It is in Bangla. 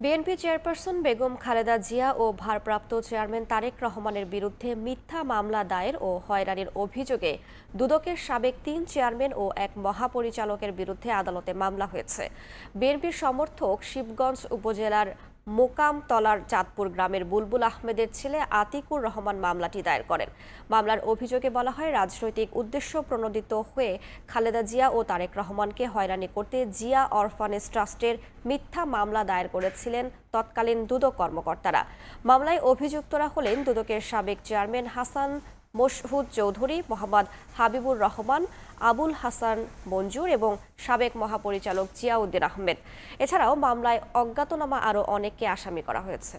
বিএনপি চেয়ারপারসন বেগম খালেদা জিয়া ও ভারপ্রাপ্ত চেয়ারম্যান তারেক রহমানের বিরুদ্ধে মিথ্যা মামলা দায়ের ও হয়রানির অভিযোগে দুদকের সাবেক তিন চেয়ারম্যান ও এক মহাপরিচালকের বিরুদ্ধে আদালতে মামলা হয়েছে। বিএনপির সমর্থক শিবগঞ্জ উপজেলার মোকামতলার চাঁদপুর গ্রামের বুলবুল আহমেদের ছেলে আতিকুর রহমান মামলাটি দায়ের করেন। মামলার অভিযোগে বলা হয়, রাজনৈতিক উদ্দেশ্য প্রণোদিত হয়ে খালেদা জিয়া ও তারেক রহমানকে হয়রানি করতে জিয়া অরফানেজ ট্রাস্টের মিথ্যা মামলা দায়ের করেছিলেন তৎকালীন দুদক কর্মকর্তারা। মামলায় অভিযুক্তরা হলেন দুদকের সাবেক চেয়ারম্যান হাসান মশহুদ চৌধুরী, মোহাম্মদ হাবিবুর রহমান, আবুল হাসান মঞ্জুর এবং সাবেক মহাপরিচালক জিয়াউদ্দিন আহমেদ। এছাড়াও মামলায় অজ্ঞাতনামা আরও অনেককে আসামি করা হয়েছে।